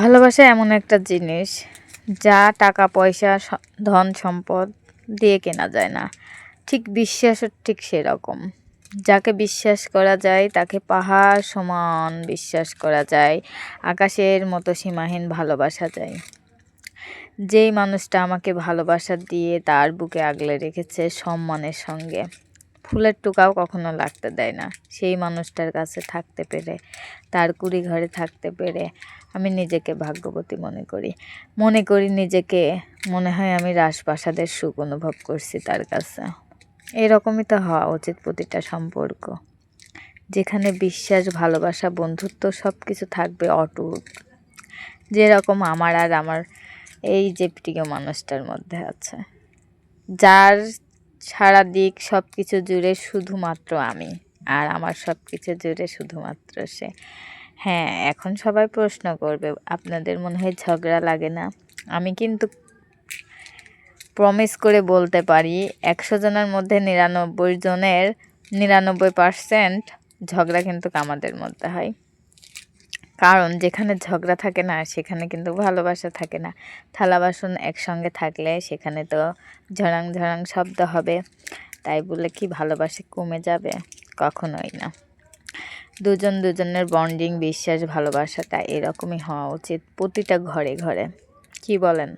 ভালোবাসা এমন একটা জিনিস যা টাকা, পয়সা ধন, সম্পদ দিয়ে কেনা যায় না। ঠিক বিশ্বাসও ঠিক সেরকম। যাকে বিশ্বাস করা যায়, তাকে পাহাড় সমান বিশ্বাস করা যায়, আকাশের মতো সীমাহীন ভালোবাসা যায়। যেই মানুষটা আমাকে ভালোবাসা দিয়ে তার বুকে আগলে রেখেছে সম্মানের সঙ্গে। ফুলের টুকাও কখনো লাগতে দেয় না। সেই মানুষটার কাছে থাকতে পেরে, তার কুড়ি ঘরে থাকতে পেরে আমি নিজেকে ভাগ্যবতী মনে করি। মনে করি নিজেকে, মনে হয় আমি রাজপ্রাসাদের সুখ অনুভব করছি তার কাছে। এরকমই তো হওয়া উচিত প্রতিটা সম্পর্ক। যেখানে বিশ্বাস, ভালোবাসা, বন্ধুত্ব সব কিছু থাকবে অটুট। যেরকম আমার আর আমার এই যে প্রিয় মানুষটার মধ্যে আছে। যার সারা দিক সব কিছু জুড়ে শুধুমাত্র আমি আর আমার সব কিছু জুড়ে শুধুমাত্র সে। হ্যাঁ এখন সবাই প্রশ্ন করবে, আপনাদের মনে হয় ঝগড়া লাগে না? আমি কিন্তু প্রমিস করে বলতে পারি, একশো জনের মধ্যে নিরানব্বই জনের নিরানব্বই পার্সেন্ট ঝগড়া কিন্তু আমাদের মধ্যে হয়। কারণ যেখানে ঝগড়া থাকে না, সেখানে কিন্তু ভালোবাসা থাকে না। থালা বাসন একসঙ্গে থাকলে সেখানে তো ঝরাং ঝরাং শব্দ হবে। তাই বলে কি ভালোবাসা কমে যাবে? কখনোই না। দুজন দুজনের বন্ডিং, বিশ্বাস, ভালোবাসাটা এরকমই হওয়া উচিত প্রতিটা ঘরে ঘরে। কি বলেন?